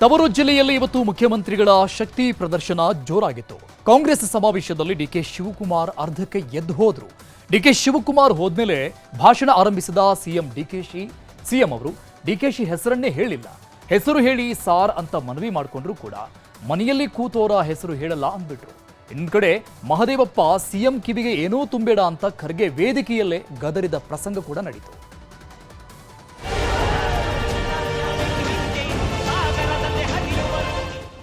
ತವರು ಜಿಲ್ಲೆಯಲ್ಲಿ ಇವತ್ತು ಮುಖ್ಯಮಂತ್ರಿಗಳ ಶಕ್ತಿ ಪ್ರದರ್ಶನ ಜೋರಾಗಿತ್ತು. ಕಾಂಗ್ರೆಸ್ ಸಮಾವೇಶದಲ್ಲಿ ಡಿಕೆ ಶಿವಕುಮಾರ್ ಅರ್ಧಕ್ಕೆ ಎದ್ದು ಹೋದ್ರು. ಡಿಕೆ ಶಿವಕುಮಾರ್ ಹೋದ್ಮೇಲೆ ಭಾಷಣ ಆರಂಭಿಸಿದ ಸಿಎಂ ಡಿಕೆಶಿ ಸಿಎಂ ಅವರು ಡಿಕೆಶಿ ಹೆಸರನ್ನೇ ಹೇಳಿಲ್ಲ. ಹೆಸರು ಹೇಳಿ ಸಾರ್ ಅಂತ ಮನವಿ ಮಾಡಿಕೊಂಡ್ರು ಕೂಡ. ಮನೆಯಲ್ಲಿ ಕೂತೋರ ಹೆಸರು ಹೇಳಲ್ಲ ಅಂದ್ಬಿಟ್ರು. ಇನ್ ಕಡೆ ಮಹದೇವಪ್ಪ ಸಿಎಂ ಕಿವಿಗೆ ಏನೂ ತುಂಬೇಡ ಅಂತ ಖರ್ಗೆ ವೇದಿಕೆಯಲ್ಲೇ ಗದರಿದ ಪ್ರಸಂಗ ಕೂಡ ನಡೀತು.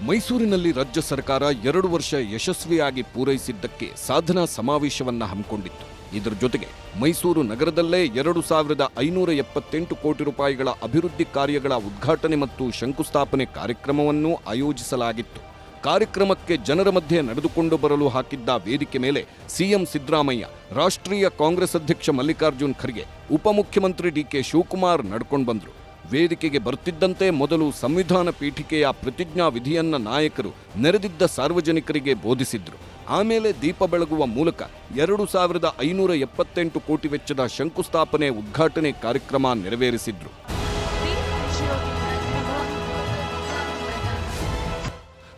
ಮೈಸೂರಿನಲ್ಲಿ ರಾಜ್ಯ ಸರ್ಕಾರ ಎರಡು ವರ್ಷ ಯಶಸ್ವಿಯಾಗಿ ಪೂರೈಸಿದ್ದಕ್ಕೆ ಸಾಧನಾ ಸಮಾವೇಶವನ್ನು ಹಮ್ಮಿಕೊಂಡಿತ್ತು. ಇದರ ಜೊತೆಗೆ ಮೈಸೂರು ನಗರದಲ್ಲೇ ಎರಡು ಸಾವಿರದ ಐನೂರ ಎಪ್ಪತ್ತೆಂಟು ಕೋಟಿ ರೂಪಾಯಿಗಳ ಅಭಿವೃದ್ಧಿ ಕಾರ್ಯಗಳ ಉದ್ಘಾಟನೆ ಮತ್ತು ಶಂಕುಸ್ಥಾಪನೆ ಕಾರ್ಯಕ್ರಮವನ್ನು ಆಯೋಜಿಸಲಾಗಿತ್ತು. ಕಾರ್ಯಕ್ರಮಕ್ಕೆ ಜನರ ಮಧ್ಯೆ ನಡೆದುಕೊಂಡು ಬರಲು ಹಾಕಿದ್ದ ವೇದಿಕೆ ಮೇಲೆ ಸಿಎಂ ಸಿದ್ದರಾಮಯ್ಯ, ರಾಷ್ಟ್ರೀಯ ಕಾಂಗ್ರೆಸ್ ಅಧ್ಯಕ್ಷ ಮಲ್ಲಿಕಾರ್ಜುನ್ ಖರ್ಗೆ, ಉಪಮುಖ್ಯಮಂತ್ರಿ ಡಿಕೆ ಶಿವಕುಮಾರ್ ನಡ್ಕೊಂಡು ಬಂದರು. ವೇದಿಕೆಗೆ ಬರುತ್ತಿದ್ದಂತೆ ಮೊದಲು ಸಂವಿಧಾನ ಪೀಠಿಕೆಯ ಪ್ರತಿಜ್ಞಾ ವಿಧಿಯನ್ನ ನಾಯಕರು ನೆರೆದಿದ್ದ ಸಾರ್ವಜನಿಕರಿಗೆ ಬೋಧಿಸಿದ್ರು. ಆಮೇಲೆ ದೀಪ ಬೆಳಗುವ ಮೂಲಕ ಎರಡು ಸಾವಿರದ ಐನೂರ ಎಪ್ಪತ್ತೆಂಟು ಕೋಟಿ ವೆಚ್ಚದ ಶಂಕುಸ್ಥಾಪನೆ ಉದ್ಘಾಟನೆ ಕಾರ್ಯಕ್ರಮ ನೆರವೇರಿಸಿದ್ರು.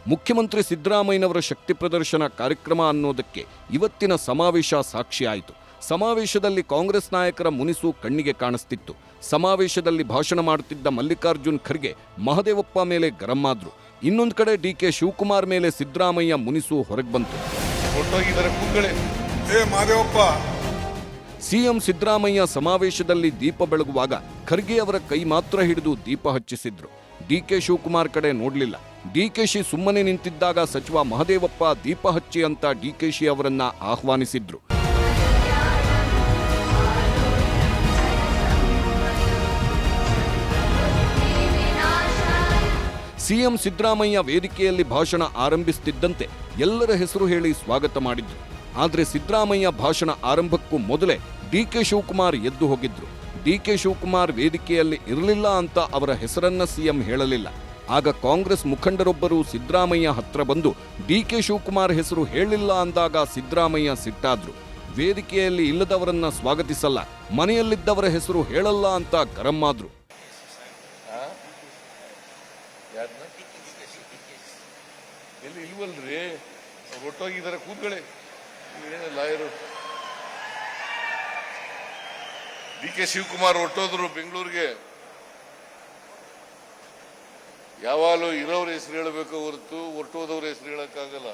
ಮುಖ್ಯಮಂತ್ರಿ ಸಿದ್ದರಾಮಯ್ಯನವರ ಶಕ್ತಿ ಪ್ರದರ್ಶನ ಕಾರ್ಯಕ್ರಮ ಅನ್ನೋದಕ್ಕೆ ಇವತ್ತಿನ ಸಮಾವೇಶ ಸಾಕ್ಷಿಯಾಯಿತು. ಸಮಾವೇಶದಲ್ಲಿ ಕಾಂಗ್ರೆಸ್ ನಾಯಕರ ಮುನಿಸು ಕಣ್ಣಿಗೆ ಕಾಣಿಸ್ತಿತ್ತು. ಸಮಾವೇಶದಲ್ಲಿ ಭಾಷಣ ಮಾಡುತ್ತಿದ್ದ ಮಲ್ಲಿಕಾರ್ಜುನ್ ಖರ್ಗೆ ಮಹದೇವಪ್ಪ ಮೇಲೆ ಗರಂ ಆದ್ರು. ಇನ್ನೊಂದು ಕಡೆ ಡಿ ಕೆ ಶಿವಕುಮಾರ್ ಮೇಲೆ ಸಿದ್ದರಾಮಯ್ಯ ಮುನಿಸು ಹೊರಗೆ ಬಂತು. ಸಿಎಂ ಸಿದ್ದರಾಮಯ್ಯ ಸಮಾವೇಶದಲ್ಲಿ ದೀಪ ಬೆಳಗುವಾಗ ಖರ್ಗೆ ಅವರ ಕೈ ಮಾತ್ರ ಹಿಡಿದು ದೀಪ ಹಚ್ಚಿಸಿದ್ರು. ಡಿಕೆ ಶಿವಕುಮಾರ್ ಕಡೆ ನೋಡ್ಲಿಲ್ಲ. ಡಿಕೆಶಿ ಸುಮ್ಮನೆ ನಿಂತಿದ್ದಾಗ ಸಚಿವ ಮಹದೇವಪ್ಪ ದೀಪ ಹಚ್ಚಿ ಅಂತ ಡಿಕೆಶಿ ಅವರನ್ನ ಆಹ್ವಾನಿಸಿದ್ರು. ಸಿಎಂ ಸಿದ್ದರಾಮಯ್ಯ ವೇದಿಕೆಯಲ್ಲಿ ಭಾಷಣ ಆರಂಭಿಸುತ್ತಿದ್ದಂತೆ ಎಲ್ಲರ ಹೆಸರು ಹೇಳಿ ಸ್ವಾಗತ ಮಾಡಿದ್ರು. ಆದರೆ ಸಿದ್ದರಾಮಯ್ಯ ಭಾಷಣ ಆರಂಭಕ್ಕೂ ಮೊದಲೇ ಡಿಕೆ ಶಿವಕುಮಾರ್ ಎದ್ದು ಹೋಗಿದ್ರು. ಡಿಕೆ ಶಿವಕುಮಾರ್ ವೇದಿಕೆಯಲ್ಲಿ ಇರಲಿಲ್ಲ ಅಂತ ಅವರ ಹೆಸರನ್ನ ಸಿಎಂ ಹೇಳಲಿಲ್ಲ. ಆಗ ಕಾಂಗ್ರೆಸ್ ಮುಖಂಡರೊಬ್ಬರು ಸಿದ್ದರಾಮಯ್ಯ ಹತ್ರ ಬಂದು ಡಿ ಕೆ ಶಿವಕುಮಾರ್ ಹೆಸರು ಹೇಳಿಲ್ಲ ಅಂದಾಗ ಸಿದ್ದರಾಮಯ್ಯ ಸಿಟ್ಟಾದ್ರು. ವೇದಿಕೆಯಲ್ಲಿ ಇಲ್ಲದವರನ್ನ ಸ್ವಾಗತಿಸಲ್ಲ, ಮನೆಯಲ್ಲಿದ್ದವರ ಹೆಸರು ಹೇಳಲ್ಲ ಅಂತ ಗರಂ ಆದ್ರು ಎಲ್ಲಿ ಇಲ್ವಲ್ರಿ? ಅವ್ರು ಹೊರಟೋಗಿದ್ದಾರೆ ಕೂತ್ಕೊಳ್ಳಿ ಲಾಯರು. ಡಿ ಕೆ ಶಿವಕುಮಾರ್ ಹೊಟ್ಟೋದ್ರು ಬೆಂಗಳೂರಿಗೆ. ಯಾವಾಗಲೂ ಇರೋರ ಹೆಸರು ಹೇಳಬೇಕು ಹೊರತು ಒಟ್ಟೋದವ್ರ ಹೆಸರು ಹೇಳಕ್ಕಾಗಲ್ಲ.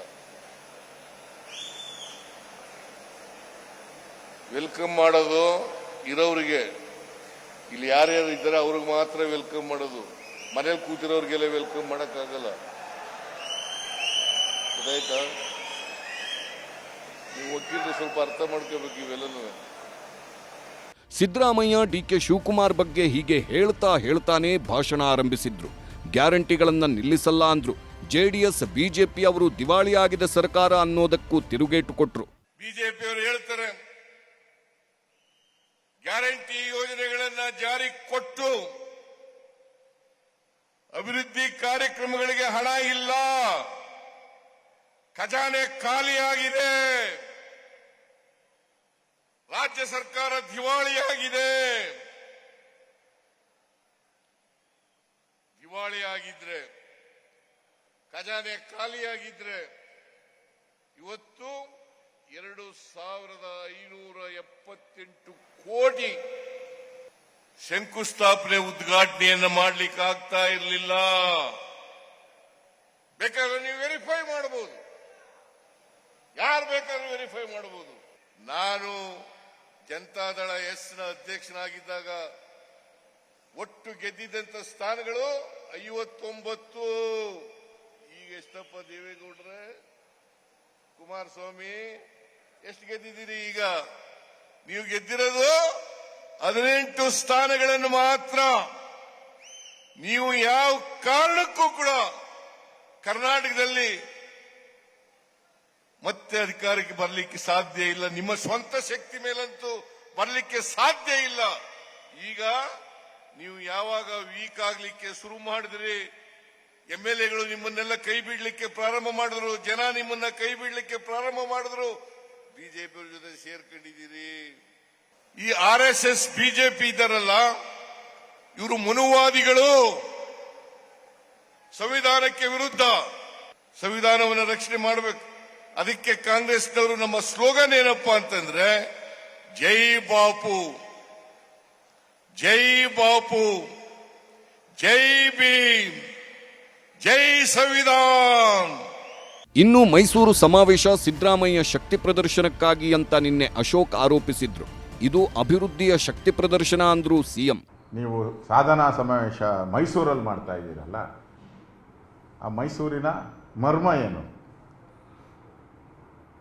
ವೆಲ್ಕಮ್ ಮಾಡೋದು ಇರೋರಿಗೆ ಇಲ್ಲಿ ಯಾರ್ಯಾರು ಇದ್ದಾರೆ, ಅವ್ರಿಗೆ ಮಾತ್ರ ವೆಲ್ಕಮ್ ಮಾಡೋದು. ಮನೇಲಿ ಕೂತಿರೋರಿಗೆಲ್ಲ ವೆಲ್ಕಮ್ ಮಾಡಕ್ಕಾಗಲ್ಲ. ಗೊತ್ತಾಯ್ತಾ ನೀವು ವಕೀಲರು ಸ್ವಲ್ಪ ಅರ್ಥ ಮಾಡ್ಕೋಬೇಕು ಇವೆಲ್ಲನೂ. ಸಿದ್ದರಾಮಯ್ಯ ಡಿ ಕೆ ಶಿವಕುಮಾರ್ ಬಗ್ಗೆ ಹೀಗೆ ಹೇಳ್ತಾ ಹೇಳ್ತಾನೆ ಭಾಷಣ ಆರಂಭಿಸಿದ್ರು. ಗ್ಯಾರಂಟಿಗಳನ್ನು ನಿಲ್ಲಿಸಲ್ಲ ಅಂದ್ರು. ಜೆಡಿಎಸ್ ಬಿಜೆಪಿ ಅವರು ದಿವಾಳಿಯಾಗಿದ್ದ ಸರ್ಕಾರ ಅನ್ನೋದಕ್ಕೂ ತಿರುಗೇಟು ಕೊಟ್ರು. ಬಿಜೆಪಿಯವರು ಹೇಳ್ತಾರೆ ಗ್ಯಾರಂಟಿ ಯೋಜನೆಗಳನ್ನ ಜಾರಿ ಕೊಟ್ಟು ಅಭಿವೃದ್ಧಿ ಕಾರ್ಯಕ್ರಮಗಳಿಗೆ ಹಣ ಇಲ್ಲ. ಖಜಾನೆ ಖಾಲಿಯಾಗಿದೆ. ರಾಜ್ಯ ಸರ್ಕಾರ ದಿವಾಳಿಯಾಗಿದೆ. ದಿವಾಳಿಯಾಗಿದ್ರೆ, ಖಜಾನೆ ಖಾಲಿಯಾಗಿದ್ರೆ ಇವತ್ತು ಎರಡು ಸಾವಿರದ ಐನೂರ ಎಪ್ಪತ್ತೆಂಟು ಕೋಟಿ ಶಂಕುಸ್ಥಾಪನೆ ಉದ್ಘಾಟನೆಯನ್ನು ಮಾಡ್ಲಿಕ್ಕೆ ಆಗ್ತಾ ಇರಲಿಲ್ಲ. ಬೇಕಾದ್ರೆ ನೀವು ವೆರಿಫೈ ಮಾಡಬಹುದು ಯಾರು ಬೇಕಾದ್ರೂ ವೆರಿಫೈ ಮಾಡಬಹುದು ನಾನು ಜನತಾದಳ ಎಸ್ನ ಅಧ್ಯಕ್ಷನಾಗಿದ್ದಾಗ ಒಟ್ಟು ಗೆದ್ದಿದ್ದಂತ ಸ್ಥಾನಗಳು ಐವತ್ತೊಂಬತ್ತು. ಈಗ ಎಷ್ಟಪ್ಪ ದೇವೇಗೌಡ್ರೆ? ಕುಮಾರಸ್ವಾಮಿ, ಎಷ್ಟು ಗೆದ್ದಿದ್ದೀರಿ ಈಗ? ನೀವು ಗೆದ್ದಿರೋದು ಹದಿನೆಂಟು ಸ್ಥಾನಗಳನ್ನು ಮಾತ್ರ. ನೀವು ಯಾವ ಕಾರಣಕ್ಕೂ ಕೂಡ ಕರ್ನಾಟಕದಲ್ಲಿ ಮತ್ತೆ ಅಧಿಕಾರಕ್ಕೆ ಬರಲಿಕ್ಕೆ ಸಾಧ್ಯ ಇಲ್ಲ. ನಿಮ್ಮ ಸ್ವಂತ ಶಕ್ತಿ ಮೇಲಂತೂ ಬರಲಿಕ್ಕೆ ಸಾಧ್ಯ ಇಲ್ಲ. ಈಗ ನೀವು ಯಾವಾಗ ವೀಕ್ ಆಗ್ಲಿಕ್ಕೆ ಶುರು ಮಾಡಿದ್ರಿ? ಎಂ ಎಲ್ ಎಗಳು ನಿಮ್ಮನ್ನೆಲ್ಲ ಕೈ ಬಿಡ್ಲಿಕ್ಕೆ ಪ್ರಾರಂಭ ಮಾಡಿದ್ರು. ಜನ ನಿಮ್ಮನ್ನ ಕೈ ಬಿಡ್ಲಿಕ್ಕೆ ಪ್ರಾರಂಭ ಮಾಡಿದ್ರು. ಬಿಜೆಪಿ ಜೊತೆ ಸೇರ್ಕೊಂಡಿದ್ದೀರಿ. ಈ ಆರ್ ಎಸ್ ಎಸ್, ಬಿಜೆಪಿ ಇದ್ದಾರಲ್ಲ, ಇವರು ಮನುವಾದಿಗಳು. ಸಂವಿಧಾನಕ್ಕೆ ವಿರುದ್ಧ ಸಂವಿಧಾನವನ್ನು ರಕ್ಷಣೆ ಮಾಡಬೇಕು. ಅದಕ್ಕೆ ಕಾಂಗ್ರೆಸ್ನವರು ನಮ್ಮ ಸ್ಲೋಗನ್ ಏನಪ್ಪಾ ಅಂತಂದ್ರೆ ಜೈ ಬಾಪು ಜೈ ಬಾಪು ಜೈ ಭೀಮ್ ಜೈ ಸಂವಿಧಾನ್. ಇನ್ನು ಮೈಸೂರು ಸಮಾವೇಶ ಸಿದ್ದರಾಮಯ್ಯ ಶಕ್ತಿ ಪ್ರದರ್ಶನಕ್ಕಾಗಿ ಅಂತ ನಿನ್ನೆ ಅಶೋಕ್ ಆರೋಪಿಸಿದ್ರು. ಇದು ಅಭಿವೃದ್ಧಿಯ ಶಕ್ತಿ ಪ್ರದರ್ಶನ ಅಂದ್ರು ಸಿಎಂ. ನೀವು ಸಾಧನಾ ಸಮಾವೇಶ ಮೈಸೂರಲ್ಲಿ ಮಾಡ್ತಾ ಇದ್ದೀರಲ್ಲ ಆ ಮೈಸೂರಿನ ಮರ್ಮ ಏನು?